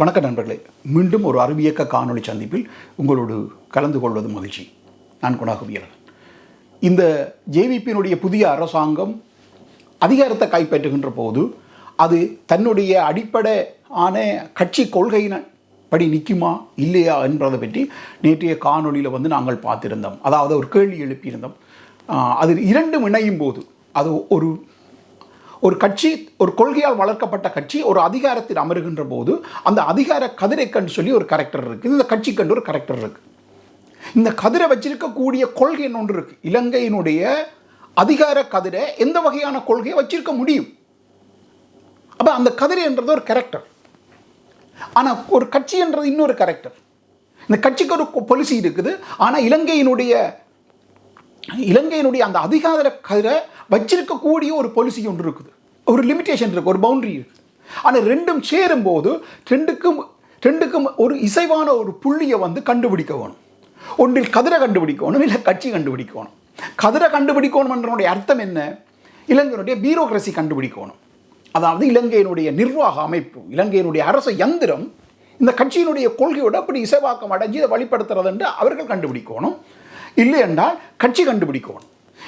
வணக்க நண்பர்களே மீண்டும் ஒரு அறிவியக்க காணொளி சந்திப்பில் உங்களோடு கலந்து கொள்வது மகிழ்ச்சி. நான் குணாகுவியரன் இந்த ஜேவிபியினுடைய புதிய அரசாங்கம் அதிகாரத்தை கைப்பற்றுகின்ற போது அது தன்னுடைய அடிப்படை ஆன கட்சி கொள்கையின படி நிற்குமா இல்லையா என்பதை பற்றி நேற்றைய காணொளியில் வந்து நாங்கள் பார்த்திருந்தோம். அதாவது ஒரு கேள்வி எழுப்பியிருந்தோம். அது இரண்டும் இணையும் போது அது ஒரு ஒரு கட்சி ஒரு கொள்கையால் வளர்க்கப்பட்ட கட்சி ஒரு அதிகாரத்தில் அமருகின்ற போது அந்த அதிகார கதிரை கண்டு சொல்லி ஒரு கரெக்டர் இருக்குது இந்த கட்சிக்கண்டு ஒரு கரெக்டர் இருக்குது இந்த கதிரை வச்சிருக்கக்கூடிய கொள்கை ஒன்று இருக்குது இலங்கையினுடைய அதிகார கதிரை எந்த வகையான கொள்கையை வச்சிருக்க முடியும்? அப்போ அந்த கதிரை என்றது ஒரு கேரக்டர் ஆனால் ஒரு கட்சி என்றது இன்னொரு கேரக்டர் இந்த கட்சிக்கு ஒரு பொலிசி இருக்குது. ஆனால் இலங்கையினுடைய இலங்கையினுடைய அந்த அதிகார கதிரை வச்சிருக்கக்கூடிய ஒரு பாலிசி ஒன்று இருக்குது. ஒரு லிமிட்டேஷன் இருக்குது ஒரு பவுண்டரி இருக்குது ஆனால் ரெண்டும் சேரும்போது ரெண்டுக்கும் ரெண்டுக்கும் ஒரு இசைவான ஒரு புள்ளியை வந்து கண்டுபிடிக்க வேணும். ஒன்றில் கதிரை கண்டுபிடிக்கணும் இல்லை கட்சி கண்டுபிடிக்கணும். கதிரை கண்டுபிடிக்கணும்ன்றனுடைய அர்த்தம் என்ன? இலங்கையினுடைய பியூரோக்ரஸி கண்டுபிடிக்கணும். அதாவது இலங்கையினுடைய நிர்வாக அமைப்பு இலங்கையினுடைய அரசு யந்திரம் இந்த கட்சியினுடைய கொள்கையோட அப்படி இசைவாக்கம் அடைஞ்சு இதை வழிபடுத்துறது என்று அவர்கள் கண்டுபிடிக்கணும். இல்லை என்றால் கட்சி கண்டுபிடிக்கணும்.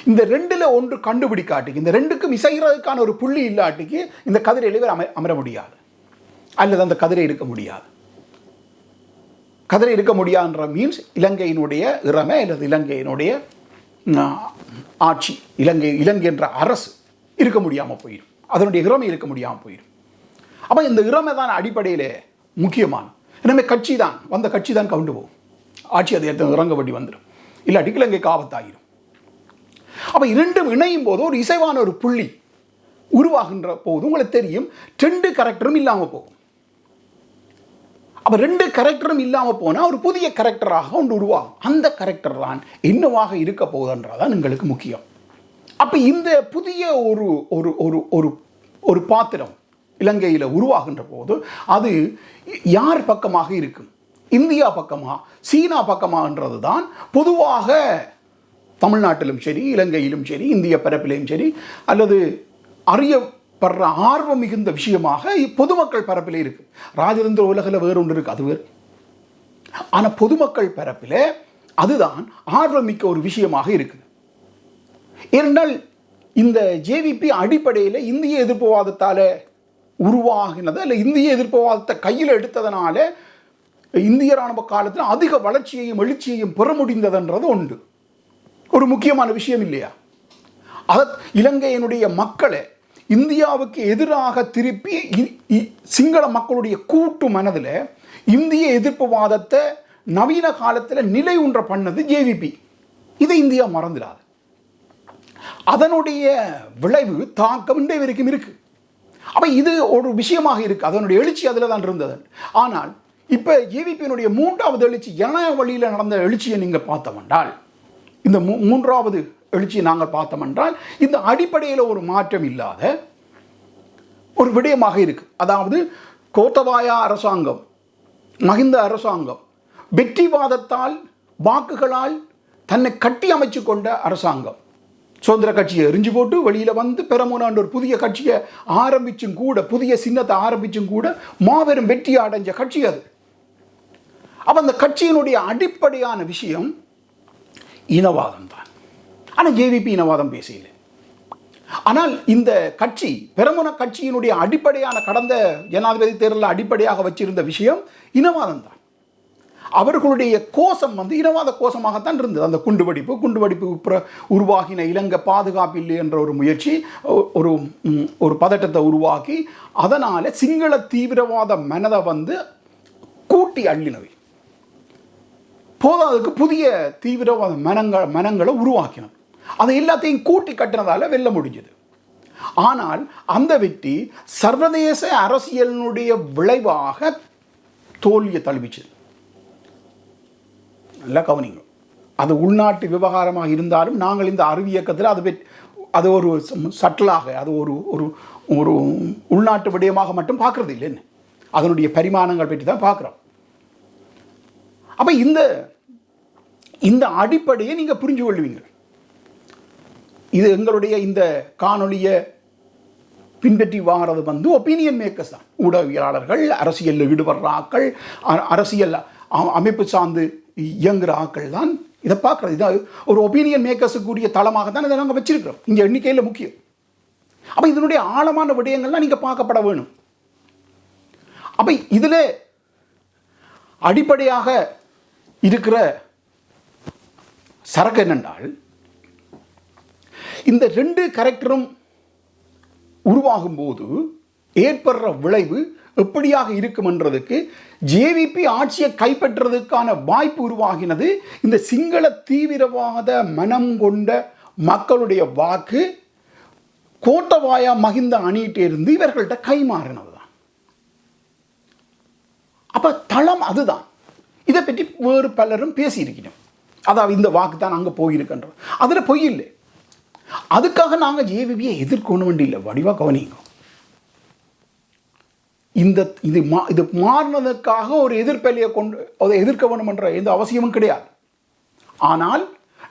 இந்த ரெண்டுல ஒன்று கண்டுபிடிக்காட்டிக்கு இந்த ரெண்டுக்கும் இசைகிறதுக்கான ஒரு புள்ளி இல்லாட்டிக்கு இந்த கதிரையில் இவர் அம அமர முடியாது. அல்லது அந்த கதிரை இருக்க முடியாது. கதிரை இருக்க முடியாதுன்ற மீன்ஸ் இலங்கையினுடைய இறமை அல்லது இலங்கையினுடைய ஆட்சி இலங்கை இலங்கை என்ற அரசு இருக்க முடியாமல் போயிடும். அதனுடைய இறமை இருக்க முடியாமல் போயிடும். அப்போ இந்த இறமை தான் அடிப்படையிலே முக்கியமான. எனவே கட்சி தான் வந்த கட்சி தான் கவுண்டு போகும். ஆட்சி அதை இறங்க வந்துடும். இல்லாட்டி இலங்கைக்கு ஆபத்தாயிரும் அப்போ இரண்டும் இணையும் போது ஒரு இசைவான ஒரு புள்ளி உருவாகின்ற போது உங்களுக்கு தெரியும் ரெண்டு கரெக்டரும் இல்லாமல் போகும். அப்போ ரெண்டு கரெக்டரும் இல்லாமல் போனால் ஒரு புதிய கரெக்டராக ஒன்று உருவாகும். அந்த கரெக்டர் தான் என்னவாக இருக்க போகுதுன்றதான் எங்களுக்கு முக்கியம். அப்போ இந்த புதிய ஒரு ஒரு ஒரு ஒரு ஒரு பாத்திரம் இலங்கையில் உருவாகின்ற போது அது யார் பக்கமாக இருக்கும்? இந்தியா பக்கமா சீனா பக்கமான்றது தான் பொதுவாக தமிழ்நாட்டிலும் சரி இலங்கையிலும் சரி இந்திய பரப்பிலையும் சரி அல்லது அறியப்படுற ஆர்வம் மிகுந்த விஷயமாக பொதுமக்கள் பரப்பிலே இருக்கு. ராஜதந்திர உலகில் வேறு ஒன்று இருக்குது அது வேறு. ஆனால் பொதுமக்கள் பரப்பில் அதுதான் ஆர்வமிக்க ஒரு விஷயமாக இருக்குது. ஏனென்றால் இந்த ஜேவிபி அடிப்படையில் இந்திய எதிர்ப்புவாதத்தால் உருவாகினது அல்ல இந்திய எதிர்ப்புவாதத்தை கையில் எடுத்ததனால இந்திய ராணுவ காலத்தில் அதிக வளர்ச்சியையும் எழுச்சியையும் பெற முடிந்ததுன்றது உண்டு. ஒரு முக்கியமான விஷயம் இல்லையா? அத இலங்கையினுடைய மக்களை இந்தியாவுக்கு எதிராக திருப்பி இ- இ- சிங்கள மக்களுடைய கூட்டு மனதில் இந்திய எதிர்ப்புவாதத்தை நவீன காலத்தில் நிலை ஒன்ற பண்ணது ஜேவிபி இதை இந்தியா மறந்துடாது. அதனுடைய விளைவு தாக்கம் இன்றைய வரைக்கும் இருக்கு. அப்போ இது ஒரு விஷயமாக இருக்குது அதனுடைய எழுச்சி அதில் தான் இருந்தது. ஆனால் இப்போ ஏவிபியினுடைய மூன்றாவது எழுச்சி என்ன வழியில் நடந்த எழுச்சியை நீங்கள் பார்த்தவென்றால் இந்த மூ- மூன்றாவது எழுச்சியை நாங்கள் பார்த்தோமென்றால் இந்த அடிப்படையில் ஒரு மாற்றம் இல்லாத ஒரு விடயமாக இருக்குது அதாவது கோத்தபாயா அரசாங்கம் மஹிந்த அரசாங்கம் வெற்றிவாதத்தால் வாக்குகளால் தன்னை கட்டி அமைச்சு கொண்ட அரசாங்கம். சுதந்திர கட்சியை எரிஞ்சு போட்டு வெளியில் வந்து பெரமுனான்ற ஒரு புதிய கட்சியை ஆரம்பிச்சும் கூட புதிய சின்னத்தை ஆரம்பிச்சும் கூட மாபெரும் வெற்றி அடைஞ்ச கட்சி அது. அப்போ அந்த கட்சியினுடைய அடிப்படையான விஷயம் இனவாதம் தான். ஆனால் ஜேவிபி இனவாதம் பேசல ஆனால் இந்த கட்சி பெருமன கட்சியினுடைய அடிப்படையான கடந்த ஜனாதிபதி தேர்தலில் அடிப்படையாக வச்சிருந்த விஷயம் இனவாதம் தான். அவர்களுடைய கோஷம் வந்து இனவாத கோஷமாகத்தான் இருந்தது. அந்த குண்டுவெடிப்பு குண்டுவெடிப்பு புற- உருவாகின இலங்கை பாதுகாப்பில்லை என்ற ஒரு முயற்சி ஒ- ஒரு ஒரு பதட்டத்தை உருவாக்கி அதனால் சிங்கள தீவிரவாத மனதை வந்து கூட்டி அள்ளினவை. போதாதுக்கு புதிய தீவிரவாத மனங்கள் மனங்களை உருவாக்கினது அதை எல்லாத்தையும் கூட்டி கட்டினதால் வெல்ல முடிஞ்சது. ஆனால் அந்த வெற்றி சர்வதேச அரசியலினுடைய விளைவாக தோல்வியை தழுவிச்சது நல்லா கவனிங்க. அது உள்நாட்டு விவகாரமாக இருந்தாலும் நாங்கள் இந்த அறிவியக்கத்தில் அது வெட்- அது ஒரு சட்டலாக அது ஒரு ஒரு ஒரு உள்நாட்டு விடயமாக மட்டும் பார்க்கறது இல்லைன்னு. அதனுடைய பரிமாணங்கள் பற்றி தான் பார்க்குறோம். அப்போ இந்த இந்த அடிப்படையை நீங்கள் புரிஞ்சு கொள்வீங்க. இது எங்களுடைய இந்த காணொலியை பின்பற்றி வாங்கிறது வந்து ஒப்பீனியன் மேக்கர்ஸ் தான். ஊடகவியலாளர்கள் அரசியலில் ஈடுபடுற ஆக்கள் அ- அரசியல் அமைப்பு சார்ந்து இயங்குகிற ஆக்கள் தான் இதை பார்க்குறது. இதான் ஒரு ஒப்பீனியன் மேக்கர்ஸுக்குரிய தளமாக தான் இதை நாங்கள் வச்சிருக்கிறோம். இங்கே எண்ணிக்கையில் முக்கியம். அப்போ இதனுடைய ஆழமான விடயங்கள்லாம் நீங்கள் பார்க்கப்பட வேணும். அப்போ இதில் அடிப்படையாக இருக்கிற சரக்கு என்னென்றால் இந்த ரெண்டு கேரக்டரும் உருவாகும் போது ஏற்படுற விளைவு எப்படியாக இருக்குமென்றதுக்கு ஜேவிபி ஆட்சியை கைப்பற்றுறதுக்கான வாய்ப்பு உருவாகினது இந்த சிங்கள தீவிரவாத மனம் கொண்ட மக்களுடைய வாக்கு கோட்டவாயா மகிந்த அணியிட்டே இருந்து இவர்கள்ட்ட கைமாறினது தான் அப்போ தளம் அதுதான். இதை பற்றி வேறு பலரும் பேசியிருக்கணும். அதாவது இந்த வாக்கு தான் அங்கே போயிருக்கின்றோம். அதில் பொய் இல்லை. அதுக்காக நாங்கள் ஜேவிபியை எதிர்கொள்ள வேண்டிய இல்லை. வடிவாக கவனிங்க. இந்த இது மா இது மாறினதுக்காக ஒரு எதிர்ப்பலையை கொண்டு அதை எதிர்க்க வேணுமென்ற எந்த அவசியமும் கிடையாது. ஆனால்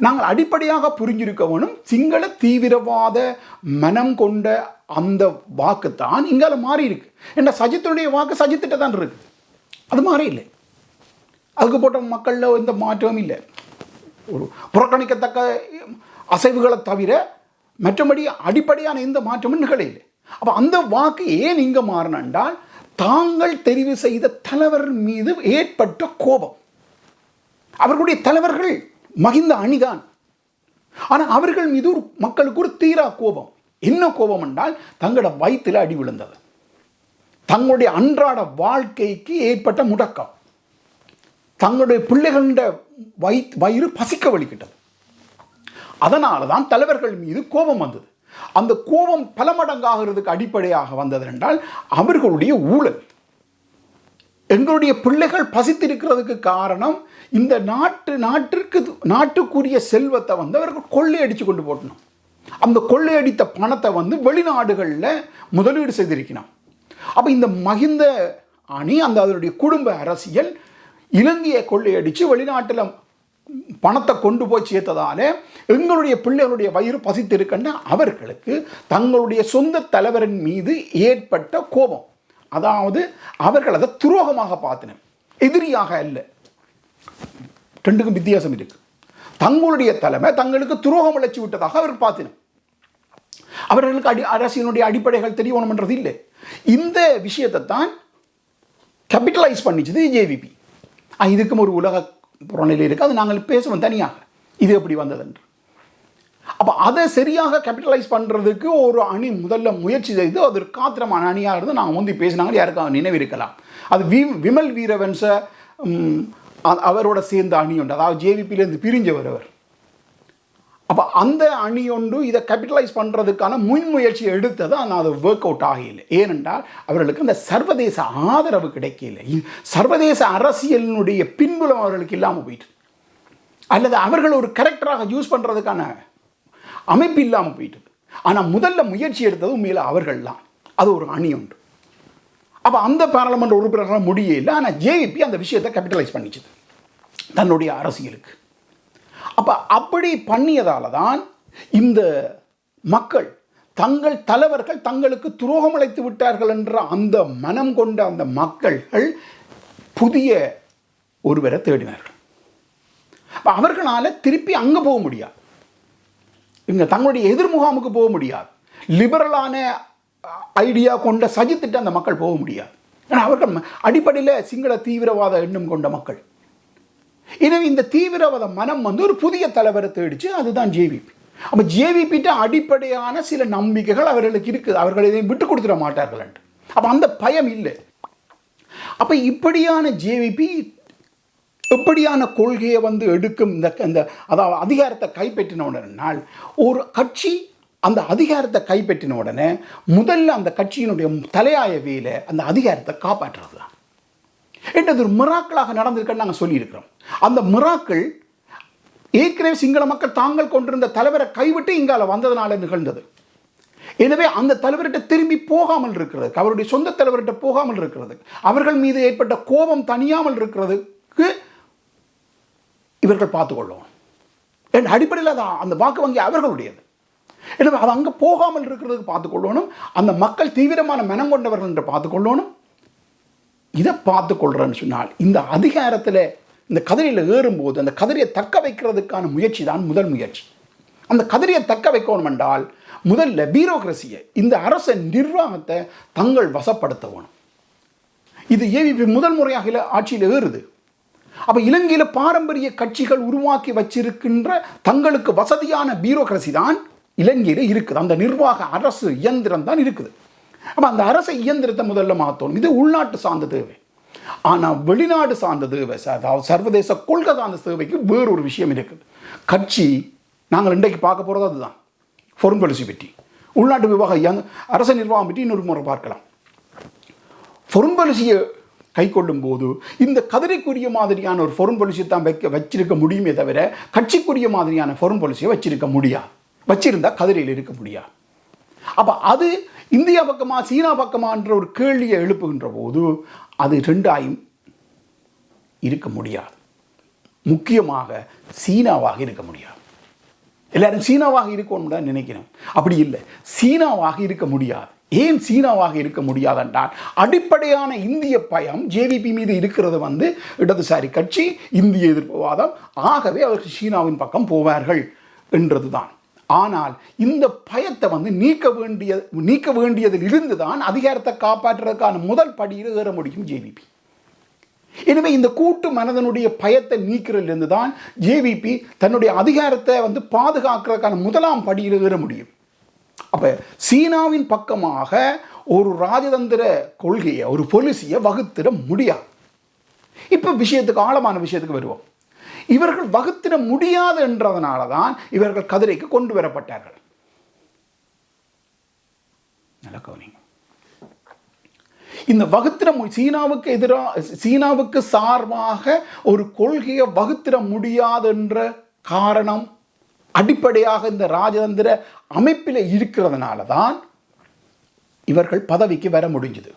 நாங்கள் அடிப்படையாக புரிஞ்சிருக்க வேணும் சிங்கள தீவிரவாத மனம் கொண்ட அந்த வாக்கு தான் இங்கால மாறி இருக்கு என்ன சஜித்துடைய வாக்கு சஜித்திட்ட தான் இருக்குது அது மாறி இல்லை. அதுக்கு போட்ட மக்களில் எந்த மாற்றமும் இல்லை. ஒரு புறக்கணிக்கத்தக்க அசைவுகளை தவிர மற்றபடி அடிப்படையான எந்த மாற்றமும் நிகழையில்லை அப்போ அந்த வாக்கு ஏன் இங்கே மாறினென்றால் தாங்கள் தெரிவு செய்த தலைவர் மீது ஏற்பட்ட கோபம். அவர்களுடைய தலைவர்கள் மகிந்த அணிதான். ஆனால் அவர்கள் மீது ஒரு மக்களுக்கு ஒரு தீரா கோபம். என்ன கோபம் என்றால் தங்களோட வயிற்றில் அடி விழுந்தது. தங்களுடைய அன்றாட வாழ்க்கைக்கு ஏற்பட்ட முடக்கம். தங்களுடைய பிள்ளைகள வயி வயிறு பசிக்க வலிக்கிட்டது அதனால தான் தலைவர்கள் மீது கோபம் வந்தது. அந்த கோபம் பல மடங்காகிறதுக்கு அடிப்படையாக வந்தது என்றால் அவர்களுடைய ஊழல். எங்களுடைய பிள்ளைகள் பசித்திருக்கிறதுக்கு காரணம் இந்த நாட்டு நாட்டிற்கு நாட்டுக்குரிய செல்வத்தை வந்து அவர்கள் கொள்ளையடித்து கொண்டு போட்டணும். அந்த கொள்ளையடித்த பணத்தை வந்து வெளிநாடுகளில் முதலீடு செய்திருக்கணும் அப்போ இந்த மகிந்த அணி அந்த அதனுடைய குடும்ப அரசியல் இலங்கையை கொள்ளையடித்து வெளிநாட்டில் பணத்தை கொண்டு போய் சேர்த்ததாலே எங்களுடைய பிள்ளைகளுடைய வயிறு பசித்திருக்கின்ற அவர்களுக்கு தங்களுடைய சொந்த தலைவரின் மீது ஏற்பட்ட கோபம். அதாவது அவர்கள் அதை துரோகமாக பார்த்தினர் எதிரியாக அல்ல. ரெண்டுக்கும் வித்தியாசம் இருக்கு. தங்களுடைய தலைமை தங்களுக்கு துரோகம் விளைச்சி விட்டதாக அவர் பார்த்தினர் அவர்களுக்கு அடி அரசியலுடைய அடிப்படைகள் தெரியணும்ன்றது இல்லை இந்த விஷயத்தை தான் கேபிட்டலைஸ் பண்ணிச்சது ஜேவிபி இதுக்கும் ஒரு உலக புறநிலை இருக்குது அது நாங்கள் பேசுவோம் தனியாக. இது எப்படி வந்ததென்று. அப்போ அதை சரியாக கேபிட்டலைஸ் பண்ணுறதுக்கு ஒரு அணி முதல்ல முயற்சி செய்து அது ஒரு காத்திரமான அணியாக இருந்து நாங்கள் முந்தி பேசினாங்க. யாருக்காக நினைவு இருக்கலாம் அது வி விமல் வீரவன்ச அவரோட சேர்ந்த அணி உண்டு. அதாவது ஜேவிபியிலேருந்து பிரிஞ்சவர் அவர். அப்போ அந்த அணி ஒன்று இதை கேபிட்டலைஸ் பண்ணுறதுக்கான முன்முயற்சி எடுத்தது ஆனால் அது ஒர்க் அவுட் ஆகல. ஏனென்றால் அவர்களுக்கு அந்த சர்வதேச ஆதரவு கிடைக்கல. சர்வதேச அரசியலினுடைய பின்புலம் அவர்களுக்கு இல்லாமல் போயிட்டு. அல்லது அவர்கள் ஒரு கரெக்டராக யூஸ் பண்ணுறதுக்கான அமைப்பு இல்லாமல் போயிட்டு. ஆனால் முதல்ல முயற்சி எடுத்தது உண்மையில் அவர்கள் தான் அது ஒரு அணி உண்டு அப்போ அந்த பாராளுமன்ற உறுப்பினர்களால் முடியல. ஆனால் ஜேவிபி அந்த விஷயத்தை கேபிட்டலைஸ் பண்ணிச்சுது. தன்னுடைய அரசியலுக்கு. அப்போ அப்படி பண்ணியதால தான் இந்த மக்கள் தங்கள் தலைவர்கள் தங்களுக்கு துரோகம் அழைத்து விட்டார்கள் என்ற அந்த மனம் கொண்ட அந்த மக்கள்கள் புதிய ஒருவரை தேடினார்கள். அப்போ அவர்களால் திருப்பி அங்கே போக முடியாது. இவங்க தங்களுடைய எதிர்முகாமுக்கு போக முடியாது. லிபரலான ஐடியா கொண்ட சஜித்திட்டு அந்த மக்கள் போக முடியாது. ஏன்னா அவர்கள் அடிப்படையில் சிங்கள தீவிரவாத எண்ணம் கொண்ட மக்கள். எனவே இந்த தீவிரவாத மனம் வந்து ஒரு புதிய தலைவரை தேடிச்சு அதுதான் ஜேவிபி அப்போ ஜேவிபிட்ட அடிப்படையான சில நம்பிக்கைகள் அவர்களுக்கு இருக்குது அவர்கள் இதை விட்டு கொடுத்துட மாட்டார்கள் என்று. அப்போ அந்த பயம் இல்லை. அப்போ இப்படியான ஜேவிபி எப்படியான கொள்கையை வந்து எடுக்கும்? இந்த இந்த அதாவது அதிகாரத்தை கைப்பற்றின உடனால் ஒரு கட்சி அந்த அதிகாரத்தை கைப்பற்றின உடனே முதல்ல அந்த கட்சியினுடைய தலையாய வேலை அந்த அதிகாரத்தை காப்பாற்றுறது தான் என்றது ஒரு மிராக்களாக நடந்திருக்குன்னு நாங்கள் சொல்லியிருக்கிறோம். அந்த மிராக்கள் ஏற்கனவே சிங்கள மக்கள் தாங்கள் கொண்டிருந்த தலைவரை கைவிட்டு இங்கால வந்ததுனால நிகழ்ந்தது. எனவே அந்த தலைவர்கிட்ட திரும்பி போகாமல் இருக்கிறது. அவருடைய சொந்த தலைவர்கிட்ட போகாமல் இருக்கிறது. அவர்கள் மீது ஏற்பட்ட கோபம் தனியாமல் இருக்கிறதுக்கு இவர்கள் பார்த்துக்கொள்ளும் என் அடிப்படையில் அது அந்த வாக்கு வங்கி அவர்களுடையது. எனவே அது அங்கே போகாமல் இருக்கிறதுக்கு பார்த்துக்கொள்ளணும் அந்த மக்கள் தீவிரமான மனம் கொண்டவர்கள் என்று பார்த்துக்கொள்ளணும் இதை பார்த்து கொள்கிறேன்னு சொன்னால் இந்த அதிகாரத்தில் இந்த கதிரையில் ஏறும்போது அந்த கதிரையை தக்க வைக்கிறதுக்கான முயற்சி தான் முதல் முயற்சி. அந்த கதிரையை தக்க வைக்கணும் என்றால் முதல்ல பியூரோக்ரஸியை இந்த அரச நிர்வாகத்தை தங்கள் வசப்படுத்த வேணும் இது ஏவிபி முதல் முறையாக ஆட்சியில் ஏறுது. அப்போ இலங்கையில் பாரம்பரிய கட்சிகள் உருவாக்கி வச்சிருக்கின்ற தங்களுக்கு வசதியான பியூரோக்ரஸி தான் இலங்கையில் இருக்குது. அந்த நிர்வாக அரசு இயந்திரம் தான் இருக்குது. அப்போ அந்த அரசு இயந்திரத்தை முதல்ல மாற்றணும் இது உள்நாட்டு சார்ந்த தேவை. ஆனால் வெளிநாடு சார்ந்த தேவை அதாவது சர்வதேச கொள்கை சார்ந்த தேவைக்கு வேறொரு விஷயம் இருக்குது. கட்சி நாங்கள் இன்றைக்கு பார்க்க போகிறது அதுதான். ஃபாரின் பாலிசி பற்றி. உள்நாட்டு விவகாரம் யங் அரச நிர்வாகம் பற்றி இன்னொரு முறை பார்க்கலாம். ஃபொருன் பாலிசியை கை கொள்ளும் போது இந்த கதிரைக்குரிய மாதிரியான ஒரு ஃபொருன் பாலிசியை தான் வைக்க வச்சிருக்க முடியுமே தவிர கட்சிக்குரிய மாதிரியான ஃபொருன் பாலிசியை வச்சிருக்க முடியாது வச்சிருந்தா கதிரையில் இருக்க முடியாது அப்போ அது இந்தியா பக்கமா சீனா பக்கமான்ற ஒரு கேள்வியை எழுப்புகின்ற போது அது ரெண்டாயும் இருக்க முடியாது. முக்கியமாக சீனாவாக இருக்க முடியாது. எல்லாரும் சீனாவாக இருக்கணும் தான் நினைக்கிறேன். அப்படி இல்லை. சீனாவாக இருக்க முடியாது. ஏன் சீனாவாக இருக்க முடியாதென்றால் அடிப்படையான இந்திய பயம் ஜேவிபி மீது இருக்கிறது வந்து இடதுசாரி கட்சி இந்திய எதிர்ப்புவாதம் ஆகவே அவர்கள் சீனாவின் பக்கம் போவார்கள் என்றதுதான். ஆனால் இந்த பயத்தை வந்து நீக்க வேண்டிய நீக்க வேண்டியதில் இருந்து தான் அதிகாரத்தை காப்பாற்றுறதுக்கான முதல் படியில் ஏற முடியும் ஜேவிபி எனவே இந்த கூட்டு மனதனுடைய பயத்தை நீக்கிறதுலேருந்து தான் ஜேவிபி தன்னுடைய அதிகாரத்தை வந்து பாதுகாக்கிறதுக்கான முதலாம் படியில் ஏற முடியும். அப்போ சீனாவின் பக்கமாக ஒரு ராஜதந்திர கொள்கையை ஒரு பொலிசியை வகுத்திட முடியாது. இப்போ விஷயத்துக்கு ஆழமான விஷயத்துக்கு வருவோம். இவர்கள் வகுத்திட முடியாது என்றதனால தான் இவர்கள் கதிரைக்கு கொண்டு வரப்பட்டார்கள். நல்ல கவனிங்க. இந்த வகுத்திரம் சீனாவுக்கு எதிராக சீனாவுக்கு சார்பாக ஒரு கொள்கையை வகுத்திட முடியாது என்ற காரணம் அடிப்படையாக இந்த ராஜதந்திர அமைப்பில் இருக்கிறதுனால தான் இவர்கள் பதவிக்கு வர முடிஞ்சது.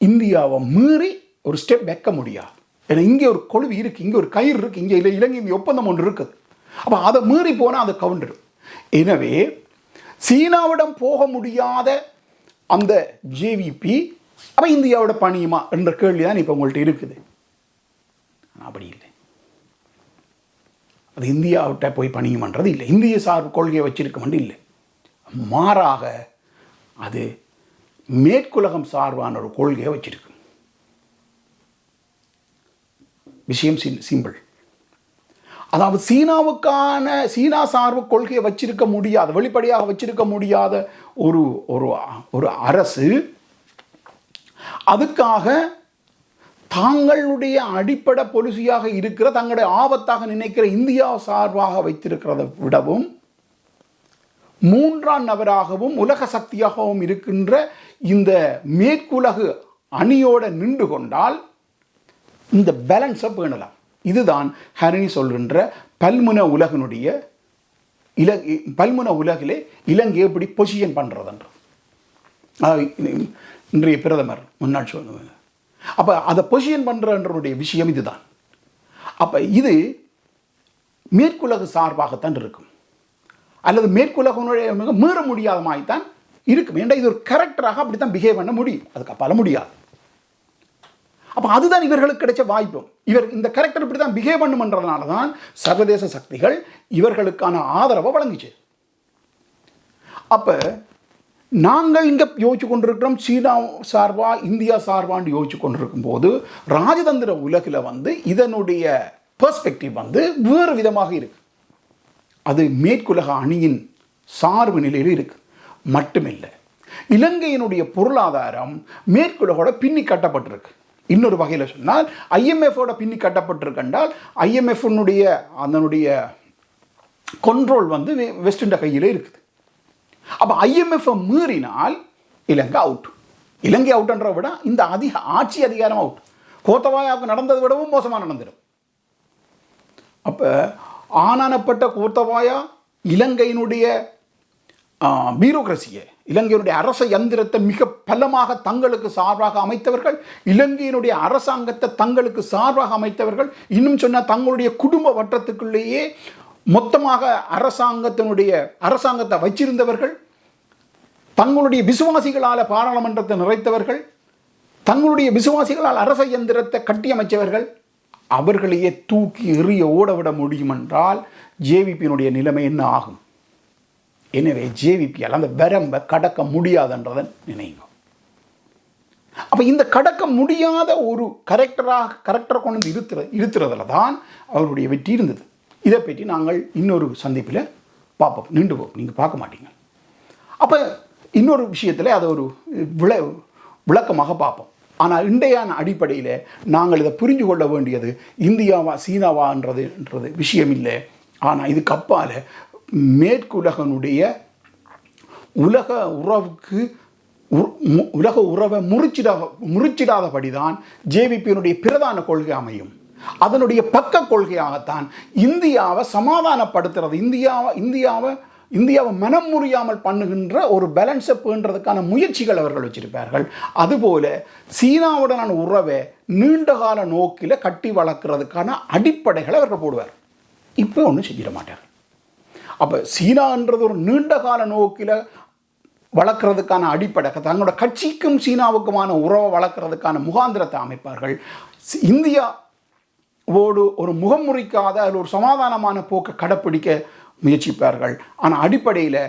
இந்தியாவை மீறி ஒரு ஸ்டெப் வைக்க முடியாது ஏன்னா இங்கே ஒரு கொழுவி இருக்கு இங்கே ஒரு கயிறு இருக்கு இங்கே இல்லை இலங்கை ஒப்பந்தம் ஒன்று இருக்குது. அப்போ அதை மீறி போனால் அதை கவுண்டரும். எனவே சீனாவிடம் போக முடியாத அந்த ஜேவிபி அப்போ இந்தியாவோட பணியுமா என்ற கேள்வி தான் இப்போ உங்கள்கிட்ட இருக்குது. அப்படி இல்லை. அது இந்தியாவிட்ட போய் பணியுமன்றது இல்லை. இந்திய சார்பு கொள்கையை வச்சிருக்கமென்று இல்லை. மாறாக அது மேற்குலகம் சார்பான ஒரு கொள்கையை வச்சிருக்கு. விஷயம் சிம் சிம்பிள். அதாவது சீனாவுக்கான சீனா சார்பு கொள்கையை வச்சிருக்க முடியாத வெளிப்படையாக வச்சிருக்க முடியாத ஒரு ஒரு ஒரு அரசு அதுக்காக தாங்களுடைய அடிப்படை பொலிசியாக இருக்கிற தங்களுடைய ஆபத்தாக நினைக்கிற இந்தியா சார்பாக வைத்திருக்கிறதை விடவும் மூன்றாம் நபராகவும் உலக சக்தியாகவும் இருக்கின்ற இந்த மேற்குலகு அணியோட நின்று கொண்டால் இந்த பேலன்ஸை பேணலாம். இதுதான் ஹரணி சொல்கின்ற பல்முன உலகினுடைய இல பல்முன உலகிலே இலங்கை எப்படி பொசிஷன் பண்ணுறதுன்றது இன்றைய பிரதமர் முன்னாள் சொல்லுவாங்க அப்போ அதை பொசிஷன் பண்ணுறன்றனுடைய விஷயம் இதுதான். அப்போ இது மேற்குலகு சார்பாகத்தான் இருக்கும். அல்லது மேற்குலகனுடைய மிக மீற முடியாத மாதிரித்தான் இருக்கும். ஏன்னா இது ஒரு கேரக்டராக அப்படித்தான் பிஹேவ் பண்ண முடியும். அதுக்கு அப்பால முடியாது. அப்போ அதுதான் இவர்களுக்கு கிடைச்ச வாய்ப்பு. இவர் இந்த கேரக்டர் இப்படி தான் பிஹேவ் பண்ணுமன்றதுனால தான் சர்வதேச சக்திகள் இவர்களுக்கான ஆதரவை வழங்குச்சு. அப்போ நாங்கள் இங்கே யோசிச்சு கொண்டிருக்கிறோம் சீனா சார்பா இந்தியா சார்பான்னு யோசிச்சு கொண்டிருக்கும் போது ராஜதந்திர உலகில் வந்து இதனுடைய பெர்ஸ்பெக்டிவ் வந்து வேறு விதமாக இருக்கு. அது மேற்குலக அணியின் சார்பு நிலையில் இருக்கு. மட்டுமில்லை இலங்கையினுடைய பொருளாதாரம் மேற்குலகோட பின்னி கட்டப்பட்டிருக்கு. இன்னொரு வகையில் சொன்னால் ஐஎம்எஃபோட பின்னி கட்டப்பட்டிருக்கென்றால் ஐஎம்எஃப்னுடைய அதனுடைய கண்ட்ரோல் வந்து வெ- வெஸ்டர்ன் கையில் இருக்குது. அப்போ ஐஎம்எஃப் மீறினால் இலங்கை அவுட் இலங்கை அவுட்ன்றதை விட இந்த அதிக ஆட்சி அதிகாரம் அவுட் கோத்தவாயாவுக்கு நடந்ததை விடவும் மோசமாக நடந்துடும். அப்போ ஆனானப்பட்ட கோத்தவாயா இலங்கையினுடைய பியூரோக்ரஸியை இலங்கையினுடைய அரச யந்திரத்தை மிக பலமாக தங்களுக்கு சார்பாக அமைத்தவர்கள் இலங்கையினுடைய அரசாங்கத்தை தங்களுக்கு சார்பாக அமைத்தவர்கள் இன்னும் சொன்னால் தங்களுடைய குடும்ப வட்டத்துக்குள்ளேயே மொத்தமாக அரசாங்கத்தினுடைய அரசாங்கத்தை வச்சிருந்தவர்கள் தங்களுடைய விசுவாசிகளால் பாராளுமன்றத்தை நிறைத்தவர்கள் தங்களுடைய விசுவாசிகளால் அரச இயந்திரத்தை கட்டியமைச்சவர்கள் அவர்களையே தூக்கி எறிய ஓடவிட முடியும் என்றால் ஜேவிபியினுடைய நிலைமை என்ன ஆகும்? எனவே ஜேவிபியால் அந்த வரம்பை கடக்க முடியாதுன்றதை நினைங்க அப்போ இந்த கடக்க முடியாத ஒரு கரெக்டராக கரெக்டர் கொண்டு வந்து இருக்கிறதுல தான் அவருடைய வெற்றி இருந்தது. இதை பற்றி நாங்கள் இன்னொரு சந்திப்பில் பார்ப்போம். நீண்டு போவோம் நீங்கள் பார்க்க மாட்டீங்க. அப்போ இன்னொரு விஷயத்தில் அதை ஒரு விள விளக்கமாக பார்ப்போம். ஆனால் இன்றையான அடிப்படையில் நாங்கள் இதை புரிஞ்சு கொள்ள வேண்டியது இந்தியாவா சீனாவான்றதுன்றது விஷயம் இல்லை ஆனால் இதுக்கு அப்பால் மேற்குலகனுடைய உலக உறவுக்கு உ- உலக உறவை முறிச்சிட முறிச்சிடாதபடி தான் ஜேவிபியினுடைய பிரதான கொள்கை அமையும். அதனுடைய பக்க கொள்கையாகத்தான் இந்தியாவை சமாதானப்படுத்துறது. இந்தியாவை இந்தியாவை இந்தியாவை மனம் முறியாமல் பண்ணுகின்ற ஒரு பேலன்ஸை பேணுறதுக்கான முயற்சிகள் அவர்கள் வச்சிருப்பார்கள். அதுபோல சீனாவுடனான உறவை நீண்டகால நோக்கில் கட்டி வளர்க்கறதுக்கான அடிப்படைகளை அவர்கள் போடுவார். இப்போ ஒன்றும் செஞ்சிட மாட்டார். அப்போ சீனான்றது ஒரு நீண்ட கால நோக்கில் வளர்க்குறதுக்கான அடிப்படை. தங்களோட கட்சிக்கும் சீனாவுக்குமான உறவை வளர்க்குறதுக்கான முகாந்திரத்தை அமைப்பார்கள். இந்தியா இந்தியாவோடு ஒரு முகமுறிக்காத அதில் ஒரு சமாதானமான போக்கை கடைப்பிடிக்க முயற்சிப்பார்கள். ஆனால் அடிப்படையில்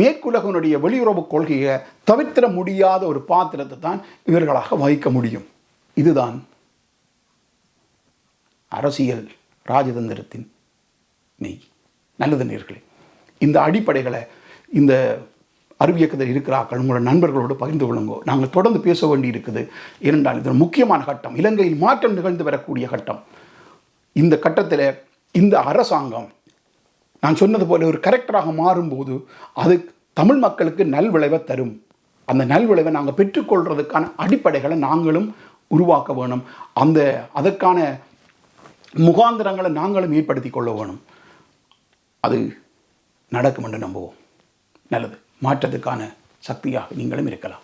மேற்குலகனுடைய வெளியுறவு கொள்கையை தவிர்த்திட முடியாத ஒரு பாத்திரத்தை தான் இவர்களாக வகிக்க முடியும். இதுதான் அரசியல் ராஜதந்திரத்தின் நெய். நல்லது நேர்களே. இந்த அடிப்படைகளை இந்த அறிவியக்கத்தில் இருக்கிறார்கள் உங்களோட நண்பர்களோடு பகிர்ந்து கொள்ளுங்கோ. நாங்கள் தொடர்ந்து பேச வேண்டி இருக்குது ஏனென்றால் இது ஒரு முக்கியமான கட்டம். இலங்கையில் மாற்றம் நிகழ்ந்து வரக்கூடிய கட்டம். இந்த கட்டத்தில் இந்த அரசாங்கம் நான் சொன்னது போல ஒரு கரெக்டராக மாறும்போது அது தமிழ் மக்களுக்கு நல்விளைவை தரும். அந்த நல்விளைவை நாங்கள் பெற்றுக்கொள்றதுக்கான அடிப்படைகளை நாங்களும் உருவாக்க வேணும். அந்த அதற்கான முகாந்திரங்களை நாங்களும் ஏற்படுத்தி கொள்ள வேணும். அது நடக்கும் என்று நம்புவோம். நல்லது. மாற்றத்துக்கான சக்தியாக நீங்களும் இருக்கலாம்.